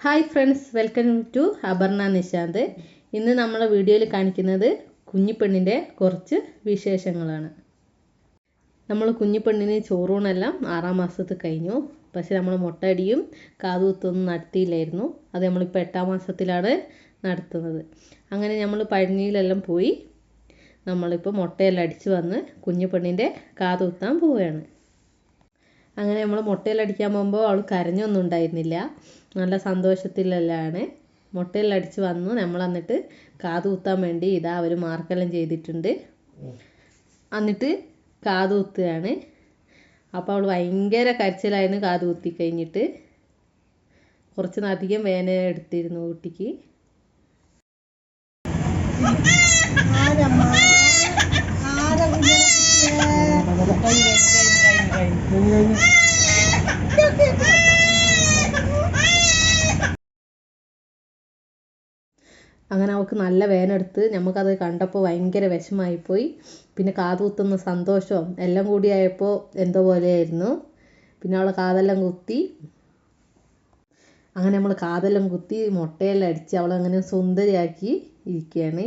Hi friends welcome to Aparna Nishanth. ഇന്ന് നമ്മളെ വീഡിയോയിൽ കാണിക്കുന്നത് കുഞ്ഞിപ്പെണ്ണിന്റെ കുറച്ച് വിശേഷങ്ങളാണ്. നമ്മൾ കുഞ്ഞിപ്പെണ്ണിന് ചോറൂണെല്ലാം ആറാം മാസത്ത് കഴിഞ്ഞു. പക്ഷെ നമ്മൾ മുട്ടടിയും കാതുകുത്തൊന്നും നടത്തിയില്ലായിരുന്നു. അത് നമ്മളിപ്പോൾ എട്ടാം മാസത്തിലാണ് നടത്തുന്നത്. അങ്ങനെ നമ്മൾ പഴനിയിലെല്ലാം പോയി നമ്മളിപ്പോൾ മുട്ടയെല്ലാം അടിച്ച് വന്ന് കുഞ്ഞിപ്പെണ്ണിന്റെ കാതുകുത്താൻ പോവുകയാണ്. അങ്ങനെ നമ്മൾ മുട്ടയിലടിക്കാൻ പോകുമ്പോൾ അവൾ കരഞ്ഞൊന്നും ഉണ്ടായിരുന്നില്ല. നല്ല സന്തോഷത്തിലെല്ലാമാണ് മുട്ടയിലടിച്ച് വന്നു. നമ്മൾ എന്നിട്ട് കാതുകുത്താൻ വേണ്ടി ഇതാ അവർ മാർക്കെല്ലാം ചെയ്തിട്ടുണ്ട്. എന്നിട്ട് കാതുകുത്തുകയാണ് അപ്പോൾ അവൾ ഭയങ്കര കരച്ചിലായിരുന്നു കാതു കുത്തി കഴിഞ്ഞിട്ട്. കുറച്ച് അധികം വേന എടുത്തിരുന്നു കുട്ടിക്ക്. അങ്ങനെ അവൾക്ക് നല്ല വേനെടുത്ത് നമുക്കത് കണ്ടപ്പോൾ ഭയങ്കര വിഷമായിപ്പോയി പിന്നെ കാത് കുത്തുന്ന സന്തോഷവും എല്ലാം കൂടിയായപ്പോൾ എന്തോ പോലെയായിരുന്നു. പിന്നെ അവളെ കാതെല്ലാം കുത്തി. അങ്ങനെ നമ്മൾ കാതെല്ലാം കുത്തി മുട്ടയെല്ലാം അടിച്ച് അവളങ്ങനെ സുന്ദരിയാക്കി ഇരിക്കുകയാണ്.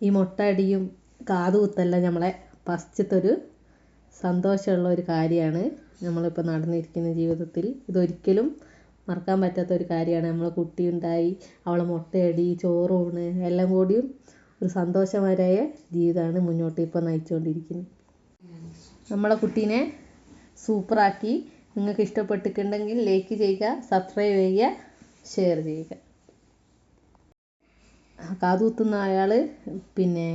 ഈ മുട്ട അടിയും കാത് കുത്തെല്ലാം നമ്മളെ ഫസ്റ്റത്തെ ഒരു സന്തോഷമുള്ള ഒരു കാര്യമാണ് നമ്മളിപ്പോൾ നടന്നിരിക്കുന്ന ജീവിതത്തിൽ. ഇതൊരിക്കലും മറക്കാൻ പറ്റാത്ത ഒരു കാര്യമാണ്. നമ്മളെ കുട്ടി ഉണ്ടായി അവളെ മുട്ടയടി ചോറൂണ് എല്ലാം കൂടിയും ഒരു സന്തോഷകരമായ ജീവിതമാണ് മുന്നോട്ട് ഇപ്പോൾ നയിച്ചുകൊണ്ടിരിക്കുന്നത്. നമ്മളെ കുട്ടീനെ സൂപ്പറാക്കി. നിങ്ങൾക്ക് ഇഷ്ടപ്പെട്ടിട്ടുണ്ടെങ്കിൽ ലൈക്ക് ചെയ്യുക സബ്സ്ക്രൈബ് ചെയ്യുക ഷെയർ ചെയ്യുക. കാതുകുത്തുന്ന അയാൾ പിന്നെ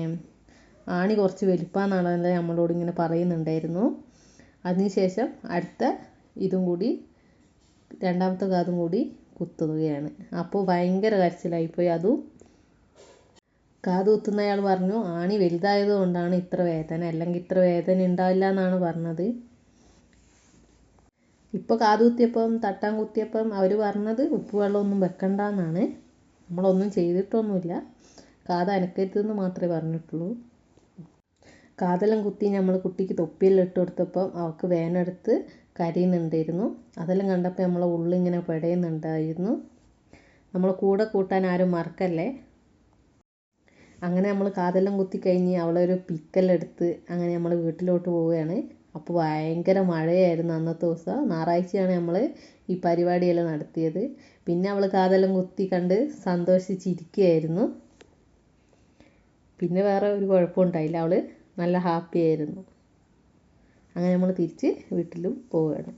ആണി കുറച്ച് വലിപ്പാന്നാണല്ലോ നമ്മളോട് ഇങ്ങനെ പറയുന്നുണ്ടായിരുന്നു. അതിനുശേഷം അടുത്ത ഇതും കൂടി രണ്ടാമത്തെ കാതും കൂടി കുത്തുകയാണ്. അപ്പോൾ ഭയങ്കര കരച്ചിലായിപ്പോയി. അതും കാത് കുത്തുന്നയാൾ പറഞ്ഞു ആണി വലുതായത് കൊണ്ടാണ് ഇത്ര വേദന. അല്ലെങ്കിൽ ഇത്ര വേദന ഉണ്ടാവില്ല എന്നാണ് പറഞ്ഞത്. ഇപ്പോൾ കാത് കുത്തിയപ്പം തട്ടാൻ കുത്തിയപ്പം അവർ പറഞ്ഞത് ഉപ്പ് വെള്ളമൊന്നും വെക്കണ്ടെന്നാണ് നമ്മളൊന്നും ചെയ്തിട്ടൊന്നുമില്ല. കാത് അനക്കരുതെന്ന് മാത്രമേ പറഞ്ഞിട്ടുള്ളൂ. കാതെല്ലാം കുത്തി നമ്മൾ കുട്ടിക്ക് തൊപ്പിയെല്ലാം ഇട്ട് കൊടുത്തപ്പം അവൾക്ക് വേനെടുത്ത് കരയുന്നുണ്ടായിരുന്നു. അതെല്ലാം കണ്ടപ്പോൾ നമ്മളെ ഉള്ളിങ്ങനെ പെടയുന്നുണ്ടായിരുന്നു. നമ്മൾ കൂടെ കൂട്ടാൻ ആരും മറക്കല്ലേ? അങ്ങനെ നമ്മൾ കാതെല്ലാം കുത്തി കഴിഞ്ഞ് അവളൊരു പിക്കെല്ലാം എടുത്ത് അങ്ങനെ നമ്മൾ വീട്ടിലോട്ട് പോവുകയാണ്. അപ്പോൾ ഭയങ്കര മഴയായിരുന്നു അന്നത്തെ ദിവസം. ഞായറാഴ്ചയാണ് നമ്മൾ ഈ പരിപാടിയെല്ലാം നടത്തിയത്. പിന്നെ അവൾ കാതെല്ലാം കുത്തി കണ്ട് സന്തോഷിച്ചിരിക്കുകയായിരുന്നു. പിന്നെ വേറെ ഒരു കുഴപ്പമുണ്ടായില്ല അവൾ നല്ല ഹാപ്പി ആയിരുന്നു. അങ്ങനെ നമ്മൾ തിരിച്ച് വീട്ടിലും പോവുകയാണ്.